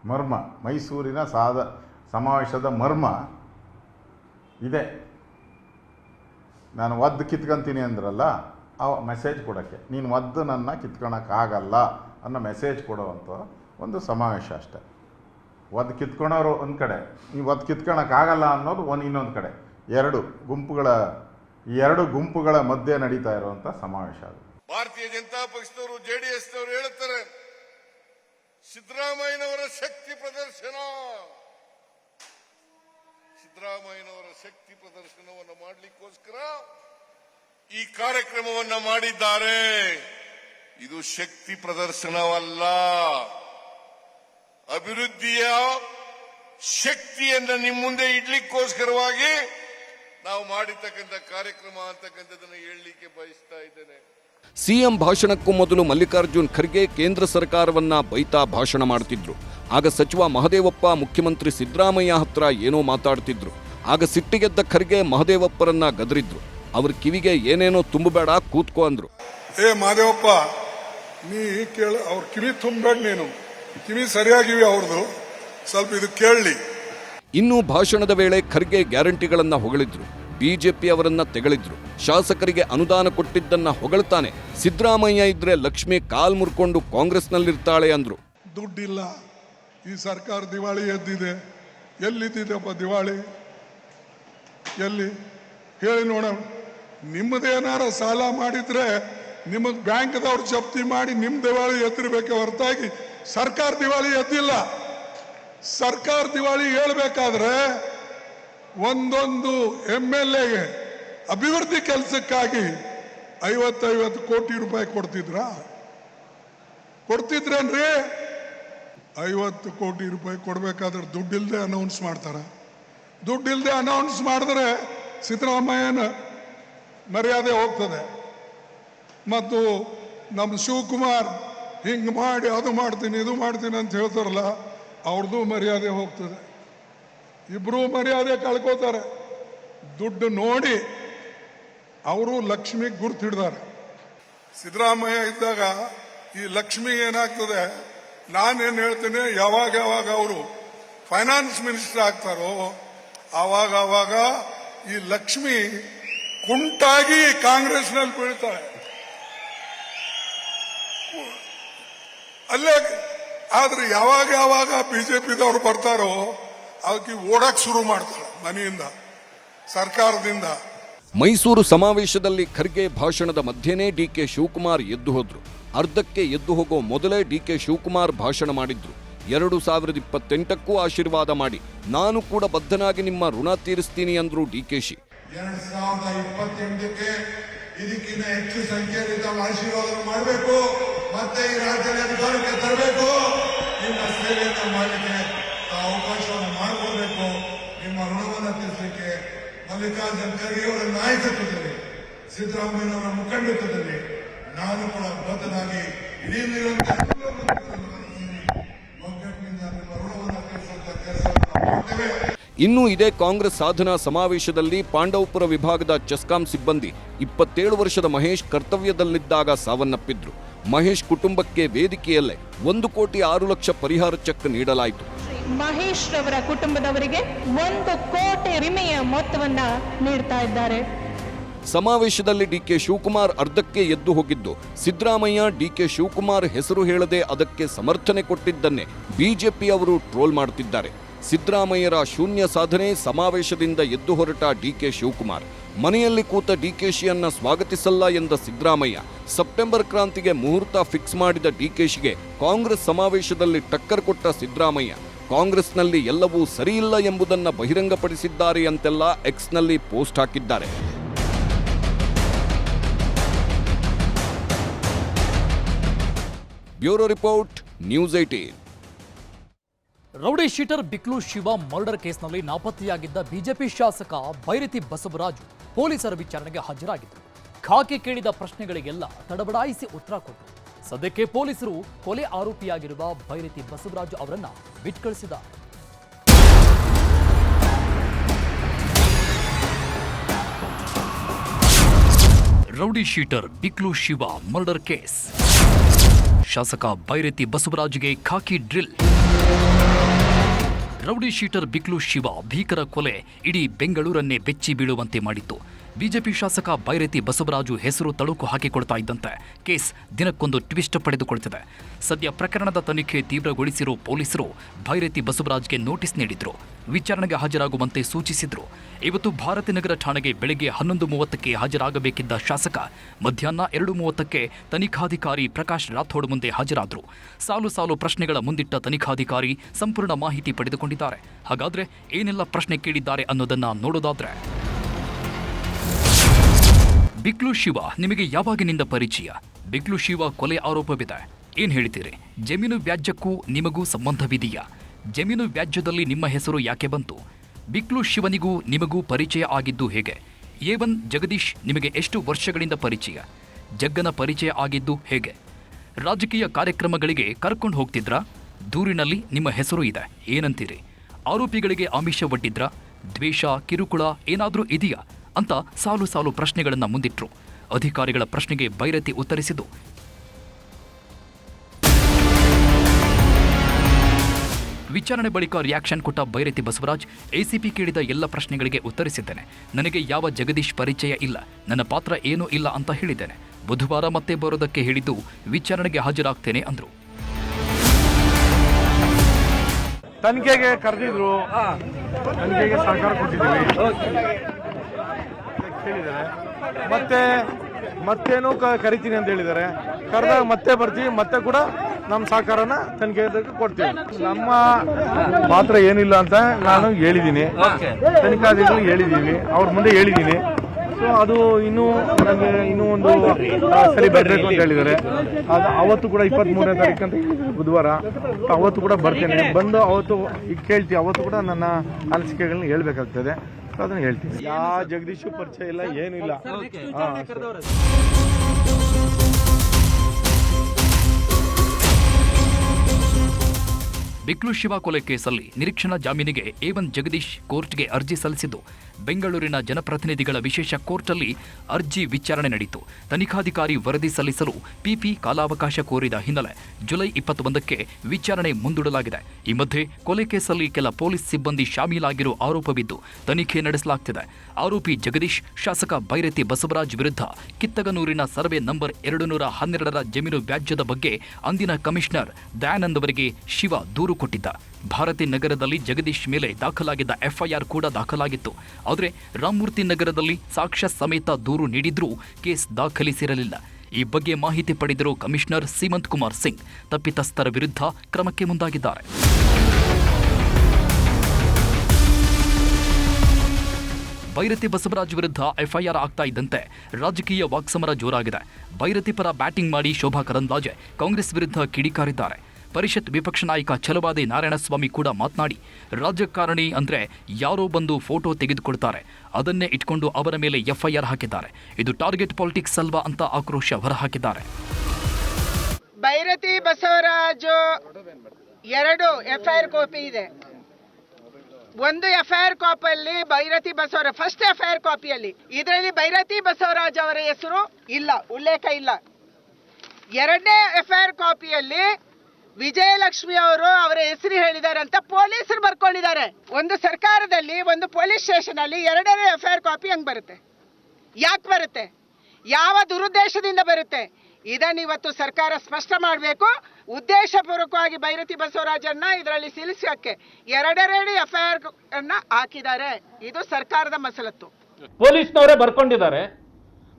ಮರ್ಮ, ಮೈಸೂರಿನ ಸಾಧ ಸಮಾವೇಶದ ಮರ್ಮ ಇದೆ. ನಾನು ಒದ್ದು ಕಿತ್ಕೊಂತೀನಿ ಅಂದ್ರಲ್ಲ, ಆ ಮೆಸೇಜ್ ಕೊಡೋಕ್ಕೆ. ನೀನು ಒದ್ದು ನನ್ನ ಕಿತ್ಕೊಳಕ್ಕಾಗಲ್ಲ ಅನ್ನೋ ಮೆಸೇಜ್ ಕೊಡೋವಂಥ ಒಂದು ಸಮಾವೇಶ ಅಷ್ಟೆ. ಒದ್ದು ಕಿತ್ಕೊಳೋರು ಒಂದು ಕಡೆ, ನೀವು ಒದ್ದು ಕಿತ್ಕೊಳಕ್ಕಾಗಲ್ಲ ಅನ್ನೋದು ಒಂದು ಇನ್ನೊಂದು ಕಡೆ. ಎರಡು ಗುಂಪುಗಳ ಎರಡು ಗುಂಪುಗಳ ಮಧ್ಯೆ ನಡೀತಾ ಇರುವಂಥ ಸಮಾವೇಶ ಅದು. ಭಾರತೀಯ ಜನತಾ ಪಕ್ಷದವರು ಜೆಡಿಎಸ್ನವರು ಹೇಳುತ್ತಾರೆ ಸಿದ್ದರಾಮಯ್ಯನವರ ಶಕ್ತಿ ಪ್ರದರ್ಶನ. ಸಿದ್ದರಾಮಯ್ಯನವರ ಶಕ್ತಿ ಪ್ರದರ್ಶನವನ್ನು ಮಾಡಲಿಕ್ಕೋಸ್ಕರ ಈ ಕಾರ್ಯಕ್ರಮವನ್ನು ಮಾಡಿದ್ದಾರೆ. ಇದು ಶಕ್ತಿ ಪ್ರದರ್ಶನವಲ್ಲ. ಅಭಿವೃದ್ಧಿಯ ಶಕ್ತಿಯನ್ನು ನಿಮ್ಮ ಮುಂದೆ ಇಡ್ಲಿಕ್ಕೋಸ್ಕರವಾಗಿ ನಾವು ಮಾಡಿರ್ತಕ್ಕಂಥ ಕಾರ್ಯಕ್ರಮ ಅಂತಕ್ಕಂಥದ್ದನ್ನು ಹೇಳಲಿಕ್ಕೆ ಬಯಸ್ತಾ ಇದ್ದೇನೆ. ಸಿಎಂ ಭಾಷಣಕ್ಕೂ ಮೊದಲು ಮಲ್ಲಿಕಾರ್ಜುನ್ ಖರ್ಗೆ ಕೇಂದ್ರ ಸರ್ಕಾರವನ್ನ ಬೈತಾ ಭಾಷಣ ಮಾಡ್ತಿದ್ರು. ಆಗ ಸಚಿವ ಮಹದೇವಪ್ಪ ಮುಖ್ಯಮಂತ್ರಿ ಸಿದ್ದರಾಮಯ್ಯ ಹತ್ರ ಏನೋ ಮಾತಾಡ್ತಿದ್ರು. ಆಗ ಸಿಟ್ಟಿಗೆದ್ದ ಖರ್ಗೆ ಮಹದೇವಪ್ಪರನ್ನ ಗದರಿದ್ರು. ಅವ್ರ ಕಿವಿಗೆ ಏನೇನೋ ತುಂಬಬೇಡ ಕೂತ್ಕೋ ಅಂದ್ರು. ಏ ಮಹದೇವಪ್ಪ ನೀ ಕೇಳ ಅವ್ರ ಕಿವಿ ತುಂಬಬೇಡ ನೀನು. ಕಿವಿ ಸರಿಯಾಗಿವೆ ಅವ್ರದ್ದು ಸ್ವಲ್ಪ ಇದು ಕೇಳಲಿ. ಇನ್ನು ಭಾಷಣದ ವೇಳೆ ಖರ್ಗೆ ಗ್ಯಾರಂಟಿಗಳನ್ನ ಹೊಗಳಿದ್ರು. ಬಿಜೆಪಿ ಅವರನ್ನ ತೆಗಳಿದ್ರು. ಶಾಸಕರಿಗೆ ಅನುದಾನ ಕೊಟ್ಟಿದ್ದನ್ನ ಹೊಗಳ್ತಾನೆ. ಸಿದ್ದರಾಮಯ್ಯ ಇದ್ರೆ ಲಕ್ಷ್ಮಿ ಕಾಲ್ ಮುರ್ಕೊಂಡು ಕಾಂಗ್ರೆಸ್ನಲ್ಲಿರ್ತಾಳೆ ಅಂದ್ರು. ದುಡ್ಡಿಲ್ಲ. ಈ ಸರ್ಕಾರ ದಿವಾಳಿ ಎದ್ದಿದೆ. ಎಲ್ಲಿದ್ದಿದೆಪ್ಪ ದಿವಾಳಿ? ಎಲ್ಲಿ? ಹೇಳಿ ನೋಡೋಣ. ನಿಮ್ಮದೇನಾರ ಸಾಲ ಮಾಡಿದ್ರೆ ನಿಮ್ಮ ಬ್ಯಾಂಕ್ದವ್ರು ಜಪ್ತಿ ಮಾಡಿ ನಿಮ್ಮ ದಿವಾಳಿ ಎತ್ತಿರ್ಬೇಕೆ ಹೊರತಾಗಿ ಸರ್ಕಾರ ದಿವಾಳಿ ಎದ್ದಿಲ್ಲ. ಸರ್ಕಾರ ದಿವಾಳಿ ಹೇಳ್ಬೇಕಾದ್ರೆ ಒಂದೊಂದು ಎಂ ಎಲ್ ಎಗೆ ಅಭಿವೃದ್ಧಿ ಕೆಲಸಕ್ಕಾಗಿ ಐವತ್ತೈವತ್ತು ಕೋಟಿ ರೂಪಾಯಿ ಕೊಡ್ತಿದ್ರಾ? ಕೊಡ್ತಿದ್ರೇನ್ರಿ? ಐವತ್ತು ಕೋಟಿ ರೂಪಾಯಿ ಕೊಡ್ಬೇಕಾದ್ರೆ ದುಡ್ಡಿಲ್ದೆ ಅನೌನ್ಸ್ ಮಾಡ್ತಾರೆ. ದುಡ್ಡಿಲ್ದೆ ಅನೌನ್ಸ್ ಮಾಡಿದ್ರೆ ಸಿದ್ದರಾಮಯ್ಯನ ಮರ್ಯಾದೆ ಹೋಗ್ತದೆ. ಮತ್ತು ನಮ್ಮ ಶಿವಕುಮಾರ್ ಹಿಂಗೆ ಮಾಡಿ ಅದು ಮಾಡ್ತೀನಿ, ಇದು ಮಾಡ್ತೀನಿ ಅಂತ ಹೇಳ್ತಾರಲ್ಲ ಅವ್ರದ್ದು ಮರ್ಯಾದೆ ಹೋಗ್ತದೆ. ಇಬ್ಬರೂ ಮರ್ಯಾದೆ ಕಳ್ಕೋತಾರೆ. ದುಡ್ಡು ನೋಡಿ ಅವರು ಲಕ್ಷ್ಮಿಗೆ ಗುರ್ತು ಹಿಡ್ದಾರೆ ಸಿದ್ದರಾಮಯ್ಯ ಇದ್ದಾಗ ಈ ಲಕ್ಷ್ಮಿ ಏನಾಗ್ತದೆ? ನಾನೇನು ಹೇಳ್ತೇನೆ? ಯಾವಾಗ ಯಾವಾಗ ಅವರು ಫೈನಾನ್ಸ್ ಮಿನಿಸ್ಟರ್ ಆಗ್ತಾರೋ, ಆವಾಗ ಆವಾಗ ಈ ಲಕ್ಷ್ಮಿ ಕುಂಟಾಗಿ ಕಾಂಗ್ರೆಸ್ನಲ್ಲಿ ಬೀಳ್ತಾರೆ ಅಲ್ಲೇ ಆದ್ರೆ ಯಾವಾಗ ಯಾವಾಗ ಬಿಜೆಪಿದವ್ರು ಬರ್ತಾರೋ ಅದಕ್ಕೆ ಓಡಕ್ ಶುರು ಮಾಡ್ತಾರೆ ಮನೆಯಿಂದ ಸರ್ಕಾರದಿಂದ. ಮೈಸೂರು ಸಮಾವೇಶದಲ್ಲಿ ಖರ್ಗೆ ಭಾಷಣದ ಮಧ್ಯೆನೇ ಡಿಕೆ ಶಿವಕುಮಾರ್ ಎದ್ದು ಹೋದ್ರು. ಅರ್ಧಕ್ಕೆ ಎದ್ದು ಹೋಗೋ ಮೊದಲೇ ಡಿ ಕೆ ಶಿವಕುಮಾರ್ ಭಾಷಣ ಮಾಡಿದ್ರು. ಎರಡು ಸಾವಿರದ ಇಪ್ಪತ್ತೆಂಟಕ್ಕೂ ಆಶೀರ್ವಾದ ಮಾಡಿ ನಾನು ಕೂಡ ಬದ್ಧನಾಗಿ ನಿಮ್ಮ ಋಣ ತೀರಿಸ್ತೀನಿ ಅಂದ್ರು ಡಿ ಕೆ ಶಿ ಇಪ್ಪತ್ತೆಂಟಕ್ಕೆ ಇದಕ್ಕಿಂತ ಹೆಚ್ಚು ಸಂಖ್ಯೆಯಲ್ಲಿ ತಾವು ಆಶೀರ್ವಾದ ಮಾಡಬೇಕು ಮತ್ತೆ ಈ ರಾಜ್ಯದ ಅಧಿಕಾರಕ್ಕೆ ತರಬೇಕು. ನಿಮ್ಮ ಸೇವೆಯನ್ನು ಮಾಡಲಿಕ್ಕೆ ತಾವು ಅವಕಾಶವನ್ನು ಮಾಡಿಕೊಡ್ಬೇಕು ನಿಮ್ಮ ಋಣವನ್ನು ಮಲ್ಲಿಕಾರ್ಜುನ ಖರ್ಗೆ ಅವರ ನಾಯಕತ್ವದಲ್ಲಿ ಸಿದ್ದರಾಮಯ್ಯನವರ ಮುಖಂಡತ್ವದಲ್ಲಿ ನಾನು ಕೂಡ ಬದ್ಧನಾಗಿ ಇಡೀ ಇನ್ನು ಇದೇ ಕಾಂಗ್ರೆಸ್ ಸಾಧನಾ ಸಮಾವೇಶದಲ್ಲಿ ಪಾಂಡವಪುರ ವಿಭಾಗದ ಚೆಸ್ಕಾಂ ಸಿಬ್ಬಂದಿ ಇಪ್ಪತ್ತೇಳು ವರ್ಷದ ಮಹೇಶ್ ಕರ್ತವ್ಯದಲ್ಲಿದ್ದಾಗ ಸಾವನ್ನಪ್ಪಿದ್ರು. ಮಹೇಶ್ ಕುಟುಂಬಕ್ಕೆ ವೇದಿಕೆಯಲ್ಲೇ ಒಂದು ಕೋಟಿ ಆರು ಲಕ್ಷ ಪರಿಹಾರ ಚೆಕ್ ನೀಡಲಾಯಿತು. ಮಹೇಶ್ ರವರ ಕುಟುಂಬದವರಿಗೆ ಒಂದು ಕೋಟಿ ವಿಮೆಯ ಮೊತ್ತವನ್ನ ನೀಡ್ತಾ ಇದ್ದಾರೆ. ಸಮಾವೇಶದಲ್ಲಿ ಡಿಕೆ ಶಿವಕುಮಾರ್ ಅರ್ಧಕ್ಕೆ ಎದ್ದು ಹೋಗಿದ್ದು ಸಿದ್ದರಾಮಯ್ಯ ಡಿಕೆ ಶಿವಕುಮಾರ್ ಹೆಸರು ಹೇಳದೆ ಅದಕ್ಕೆ ಸಮರ್ಥನೆ ಕೊಟ್ಟಿದ್ದನ್ನೇ ಬಿಜೆಪಿ ಅವರು ಟ್ರೋಲ್ ಮಾಡುತ್ತಿದ್ದಾರೆ ಸಿದ್ದರಾಮಯ್ಯರ ಶೂನ್ಯ ಸಾಧನೆ ಸಮಾವೇಶದಿಂದ ಎದ್ದು ಹೊರಟ ಡಿಕೆ ಶಿವಕುಮಾರ್. ಮನೆಯಲ್ಲಿ ಕೂತ ಡಿಕೆಶಿಯನ್ನ ಸ್ವಾಗತಿಸಲ್ಲ ಎಂದ ಸಿದ್ದರಾಮಯ್ಯ, ಸೆಪ್ಟೆಂಬರ್ ಕ್ರಾಂತಿಗೆ ಮುಹೂರ್ತ ಫಿಕ್ಸ್ ಮಾಡಿದ ಡಿಕೆಶಿಗೆ ಕಾಂಗ್ರೆಸ್ ಸಮಾವೇಶದಲ್ಲಿ ಟಕ್ಕರ್ ಕೊಟ್ಟ ಸಿದ್ದರಾಮಯ್ಯ, ಕಾಂಗ್ರೆಸ್ನಲ್ಲಿ ಎಲ್ಲವೂ ಸರಿಯಿಲ್ಲ ಎಂಬುದನ್ನ ಬಹಿರಂಗಪಡಿಸಿದ್ದಾರೆ ಅಂತೆಲ್ಲ ಎಕ್ಸ್ನಲ್ಲಿ ಪೋಸ್ಟ್ ಹಾಕಿದ್ದಾರೆ. Bureau report, news eighteen rowdy sheeter Biklu Shiva murder ಕೇಸ್ನಲ್ಲಿ ನಾಪತ್ತೆಯಾಗಿದ್ದ ಬಿಜೆಪಿ ಶಾಸಕ ಬೈರತಿ ಬಸವರಾಜು ಪೊಲೀಸರ ವಿಚಾರಣೆಗೆ ಹಾಜರಾಗಿದ್ದರು. ಖಾಕಿ ಕೇಳಿದ ಪ್ರಶ್ನೆಗಳಿಗೆಲ್ಲ ತಡಬಡಾಯಿಸಿ ಉತ್ತರ ಕೊಟ್ಟರು. ಸದ್ಯಕ್ಕೆ ಪೊಲೀಸರು ಕೊಲೆ ಆರೋಪಿಯಾಗಿರುವ ಬೈರತಿ ಬಸವರಾಜು ಅವರನ್ನ ಬಿಟ್ಕಳಿಸಿದ. Rowdy sheeter Biklu Shiva murder case. ಶಾಸಕ ಬೈರತಿ ಬಸವರಾಜ್ಗೆ ಖಾಕಿ drill. Rowdy sheeter Biklu Shiva ಭೀಕರ ಕೊಲೆ ಇಡೀ ಬೆಂಗಳೂರನ್ನೇ ಬೆಚ್ಚಿ ಬೀಳುವಂತೆ ಮಾಡಿತ್ತು. ಬಿಜೆಪಿ ಶಾಸಕ ಬೈರತಿ ಬಸವರಾಜು ಹೆಸರು ತಳುಕು ಹಾಕಿಕೊಳ್ತಾ ಇದ್ದಂತೆ ಕೇಸ್ ದಿನಕ್ಕೊಂದು ಟ್ವಿಸ್ಟ್ ಪಡೆದುಕೊಳ್ತಿದೆ. ಸದ್ಯ ಪ್ರಕರಣದ ತನಿಖೆ ತೀವ್ರಗೊಳಿಸಿರೋ ಪೊಲೀಸರು ಬೈರತಿ ಬಸವರಾಜ್ಗೆ ನೋಟಿಸ್ ನೀಡಿದ್ರು. ವಿಚಾರಣೆಗೆ ಹಾಜರಾಗುವಂತೆ ಸೂಚಿಸಿದ್ರು. ಇವತ್ತು ಭಾರತಿನಗರ ಠಾಣೆಗೆ ಬೆಳಗ್ಗೆ ಹನ್ನೊಂದು ಮೂವತ್ತಕ್ಕೆ ಹಾಜರಾಗಬೇಕಿದ್ದ ಶಾಸಕ ಮಧ್ಯಾಹ್ನ ಎರಡು ಮೂವತ್ತಕ್ಕೆ ತನಿಖಾಧಿಕಾರಿ ಪ್ರಕಾಶ್ ರಾಥೋಡ್ ಮುಂದೆ ಹಾಜರಾದರು. ಸಾಲು ಸಾಲು ಪ್ರಶ್ನೆಗಳ ಮುಂದಿಟ್ಟ ತನಿಖಾಧಿಕಾರಿ ಸಂಪೂರ್ಣ ಮಾಹಿತಿ ಪಡೆದುಕೊಂಡಿದ್ದಾರೆ. ಹಾಗಾದ್ರೆ ಏನೆಲ್ಲ ಪ್ರಶ್ನೆ ಕೇಳಿದ್ದಾರೆ ಅನ್ನೋದನ್ನ ನೋಡೋದಾದ್ರೆ ಬಿಕ್ಲು ಶಿವ ನಿಮಗೆ ಯಾವಾಗಿನಿಂದ ಪರಿಚಯ? ಬಿಕ್ಲು ಶಿವ ಕೊಲೆ ಆರೋಪವಿದೆ. ಏನ್ ಹೇಳ್ತೀರಿ ಜಮೀನು ವ್ಯಾಜ್ಯಕ್ಕೂ ನಿಮಗೂ ಸಂಬಂಧವಿದೆಯಾ? ಜಮೀನು ವ್ಯಾಜ್ಯದಲ್ಲಿ ನಿಮ್ಮ ಹೆಸರು ಯಾಕೆ ಬಂತು? ಬಿಕ್ಲು ಶಿವನಿಗೂ ನಿಮಗೂ ಪರಿಚಯ ಆಗಿದ್ದು ಹೇಗೆ? ಏವನ್ ಜಗದೀಶ್ ನಿಮಗೆ ಎಷ್ಟು ವರ್ಷಗಳಿಂದ ಪರಿಚಯ? ಜಗ್ಗನ ಪರಿಚಯ ಆಗಿದ್ದು ಹೇಗೆ? ರಾಜಕೀಯ ಕಾರ್ಯಕ್ರಮಗಳಿಗೆ ಕರ್ಕೊಂಡು ಹೋಗ್ತಿದ್ರಾ? ದೂರಿನಲ್ಲಿ ನಿಮ್ಮ ಹೆಸರು ಇದೆ. ಏನಂತೀರಿ? ಆರೋಪಿಗಳಿಗೆ ಆಮಿಷ ಒಡ್ಡಿದ್ರ? ದ್ವೇಷ, ಕಿರುಕುಳ ಏನಾದರೂ ಇದೆಯಾ? ಅಂತ ಸಾಲು ಸಾಲು ಪ್ರಶ್ನೆಗಳನ್ನು ಮುಂದಿಟ್ರು. ಅಧಿಕಾರಿಗಳ ಪ್ರಶ್ನೆಗೆ ಬೈರತಿ ಉತ್ತರಿಸಿದ್ದು. ವಿಚಾರಣೆ ಬಳಿಕ ರಿಯಾಕ್ಷನ್ ಕೊಟ್ಟ ಬೈರತಿ ಬಸವರಾಜ್ ಎಸಿಪಿ ಕೇಳಿದ ಎಲ್ಲ ಪ್ರಶ್ನೆಗಳಿಗೆ ಉತ್ತರಿಸಿದ್ದೇನೆ. ನನಗೆ ಯಾವ ಜಗದೀಶ್ ಪರಿಚಯ ಇಲ್ಲ. ನನ್ನ ಪಾತ್ರ ಏನೂ ಇಲ್ಲ ಅಂತ ಹೇಳಿದ್ದೇನೆ. ಬುಧವಾರ ಮತ್ತೆ ಬರೋದಕ್ಕೆ ಹೇಳಿದ್ದು ವಿಚಾರಣೆಗೆ ಹಾಜರಾಗ್ತೇನೆ ಅಂದರು. ತನಿಖೆಗೆ ಕರೆದಿದ್ರು. ತನಿಖೆಗೆ ಸಹಕಾರ ಕೊಟ್ಟಿದ್ದೀವಿ. ಹೇಳಿದ್ದಾರೆ. ಮತ್ತೆ ಮತ್ತೇನು ಕರಿತೀನಿ ಅಂತ ಹೇಳಿದ್ದಾರೆ. ಕರೆದಾಗ ಮತ್ತೆ ಬರ್ತೀವಿ, ಮತ್ತೆ ಕೂಡ ನಮ್ಮ ಸಹಕಾರನ ತನಿಖೆ ಕೊಡ್ತೀವಿ. ನಮ್ಮ ಪಾತ್ರ ಏನಿಲ್ಲ ಅಂತ ನಾನು ಹೇಳಿದ್ದೀನಿ. ತನಿಖಾಧಿಕಾರಿ ಹೇಳಿದ್ದೀನಿ. ಅವ್ರ ಮುಂದೆ ಹೇಳಿದ್ದೀನಿ. ಸೊ ಅದು ಇನ್ನೂ ನನಗೆ ಇನ್ನೂ ಒಂದು ಸರಿ ಬರಬೇಕು ಅಂತ ಹೇಳಿದ್ದಾರೆ. ಅದು ಅವತ್ತು ಕೂಡ ಇಪ್ಪತ್ತ್ ಮೂರನೇ ತಾರೀಕು ಅಂತ ಬುಧವಾರ. ಅವತ್ತು ಕೂಡ ಬರ್ತೇನೆ. ಬಂದು ಅವತ್ತು, ಈಗ ಕೇಳ್ತೀವಿ. ಅವತ್ತು ಕೂಡ ನನ್ನ ಅನಿಸಿಕೆಗಳನ್ನ ಹೇಳ್ಬೇಕಾಗ್ತದೆ. ಅದನ್ನ ಹೇಳ್ತೀನಿ. ಯಾವ ಜಗದೀಶ್ ಪರಿಚಯ ಇಲ್ಲ ಏನಿಲ್ಲ. ಇಲ್ಲ. ಬಿಕ್ಲು ಶಿವ ಕೊಲೆ ಕೇಸಲ್ಲಿ ನಿರೀಕ್ಷಣಾ ಜಾಮೀನಿಗೆ ಏವನ್ ಜಗದೀಶ್ ಕೋರ್ಟ್ಗೆ ಅರ್ಜಿ ಸಲ್ಲಿಸಿದ್ದು. ಬೆಂಗಳೂರಿನ ಜನಪ್ರತಿನಿಧಿಗಳ ವಿಶೇಷ ಕೋರ್ಟಲ್ಲಿ ಅರ್ಜಿ ವಿಚಾರಣೆ ನಡೆಯಿತು ತನಿಖಾಧಿಕಾರಿ ವರದಿ ಸಲ್ಲಿಸಲು ಪಿಪಿ ಕಾಲಾವಕಾಶ ಕೋರಿದ ಹಿನ್ನೆಲೆ ಜುಲೈ ಇಪ್ಪತ್ತೊಂದಕ್ಕೆ ವಿಚಾರಣೆ ಮುಂದೂಡಲಾಗಿದೆ. ಈ ಮಧ್ಯೆ ಕೊಲೆ ಕೇಸಲ್ಲಿ ಕೆಲ ಪೊಲೀಸ್ ಸಿಬ್ಬಂದಿ ಶಾಮೀಲಾಗಿರೋ ಆರೋಪವಿದ್ದು ತನಿಖೆ ನಡೆಸಲಾಗ್ತಿದೆ. ಆರೋಪಿ ಜಗದೀಶ್, ಶಾಸಕ ಬೈರತಿ ಬಸವರಾಜ್ ವಿರುದ್ಧ ಕಿತ್ತಗನೂರಿನ ಸರ್ವೆ ನಂಬರ್ ಎರಡು ನೂರ ಹನ್ನೆರಡರ ಜಮೀನು ವ್ಯಾಜ್ಯದ ಬಗ್ಗೆ ಅಂದಿನ ಕಮಿಷನರ್ ದಯಾನಂದ್ ಅವರಿಗೆ ಶಿವ ದೂರು ಕೊಟ್ಟಿದ್ದ. ಭಾರತಿ ನಗರದಲ್ಲಿ ಜಗದೀಶ್ ಮೇಲೆ ದಾಖಲಾಗಿದ್ದ ಎಫ್ಐಆರ್ ಕೂಡ ದಾಖಲಾಗಿತ್ತು. ಆದರೆ ರಾಮಮೂರ್ತಿ ನಗರದಲ್ಲಿ ಸಾಕ್ಷ್ಯ ಸಮೇತ ದೂರು ನೀಡಿದ್ರೂ ಕೇಸ್ ದಾಖಲಿಸಿರಲಿಲ್ಲ. ಈ ಬಗ್ಗೆ ಮಾಹಿತಿ ಪಡೆದಿರೋ ಕಮಿಷನರ್ ಸೀಮಂತ್ ಕುಮಾರ್ ಸಿಂಗ್ ತಪ್ಪಿತಸ್ಥರ ವಿರುದ್ಧ ಕ್ರಮಕ್ಕೆ ಮುಂದಾಗಿದ್ದಾರೆ. ಬೈರತಿ ಬಸವರಾಜ್ ವಿರುದ್ಧ ಎಫ್ಐಆರ್ ಆಗ್ತಾ ಇದ್ದಂತೆ ರಾಜಕೀಯ ವಾಕ್ಸಮರ ಜೋರಾಗಿದೆ. ಬೈರತಿ ಪರ ಬ್ಯಾಟಿಂಗ್ ಮಾಡಿ ಶೋಭಾ ಕರಂದ್ಲಾಜೆ ಕಾಂಗ್ರೆಸ್ ವಿರುದ್ಧ ಕಿಡಿಕಾರಿದ್ದಾರೆ. ಪರಿಷತ್ ವಿಪಕ್ಷ ನಾಯಕ ಛಲವಾದಿ ನಾರಾಯಣಸ್ವಾಮಿ ಕೂಡ ಮಾತನಾಡಿ ರಾಜಕಾರಣಿ ಅಂದರೆ ಯಾರೋ ಬಂದು ಫೋಟೋ ತೆಗೆದುಕೊಡ್ತಾರೆ ಅದನ್ನೇ ಇಟ್ಕೊಂಡು ಅವರ ಮೇಲೆ ಎಫ್ಐಆರ್ ಹಾಕಿದ್ದಾರೆ. ಇದು ಟಾರ್ಗೆಟ್ ಪಾಲಿಟಿಕ್ಸ್ ಅಲ್ವಾ ಅಂತ ಆಕ್ರೋಶ ಹೊರಹಾಕಿದ್ದಾರೆ. ಭೈರತಿ ಬಸವರಾಜು ಎರಡು ಎಫ್ಐಆರ್ ಕಾಪಿ ಇದೆ. ಒಂದು ಎಫ್ಐಆರ್ ಕಾಪಿಯಲ್ಲಿ ಭೈರತಿ ಬಸವರಾಜ್ ಫಸ್ಟ್ ಎಫ್ಐಆರ್ ಕಾಪಿಯಲ್ಲಿ. ಇದರಲ್ಲಿ ಭೈರತಿ ಬಸವರಾಜ್ ಅವರ ಹೆಸರು ಇಲ್ಲ, ಉಲ್ಲೇಖ ಇಲ್ಲ. ಎರಡನೇ ಎಫ್ಐಆರ್ ಕಾಪಿಯಲ್ಲಿ ವಿಜಯಲಕ್ಷ್ಮಿ ಅವರು ಅವರ ಹೆಸರು ಹೇಳಿದ್ದಾರೆ ಅಂತ ಪೊಲೀಸರು ಬರ್ಕೊಂಡಿದ್ದಾರೆ. ಒಂದು ಸರ್ಕಾರದಲ್ಲಿ, ಒಂದು ಪೊಲೀಸ್ ಸ್ಟೇಷನ್ ಅಲ್ಲಿ ಎರಡನೇ ಆರ್ ಕಾಪಿ ಹೆಂಗ್ ಬರುತ್ತೆ? ಯಾಕೆ ಬರುತ್ತೆ? ಯಾವ ದುರುದ್ದೇಶದಿಂದ ಬರುತ್ತೆ? ಇದನ್ನ ಇವತ್ತು ಸರ್ಕಾರ ಸ್ಪಷ್ಟ ಮಾಡಬೇಕು. ಉದ್ದೇಶಪೂರ್ವಕವಾಗಿ ಭೈರತಿ ಬಸವರಾಜನ್ನ ಇದರಲ್ಲಿ ಸಿಲಿಸಕ್ಕೆ ಎರಡೆರಡು ಆರ್ ಅನ್ನ ಹಾಕಿದ್ದಾರೆ. ಇದು ಸರ್ಕಾರದ ಮಸಲತ್ತು. ಪೊಲೀಸ್ನವರೇ ಬರ್ಕೊಂಡಿದ್ದಾರೆ.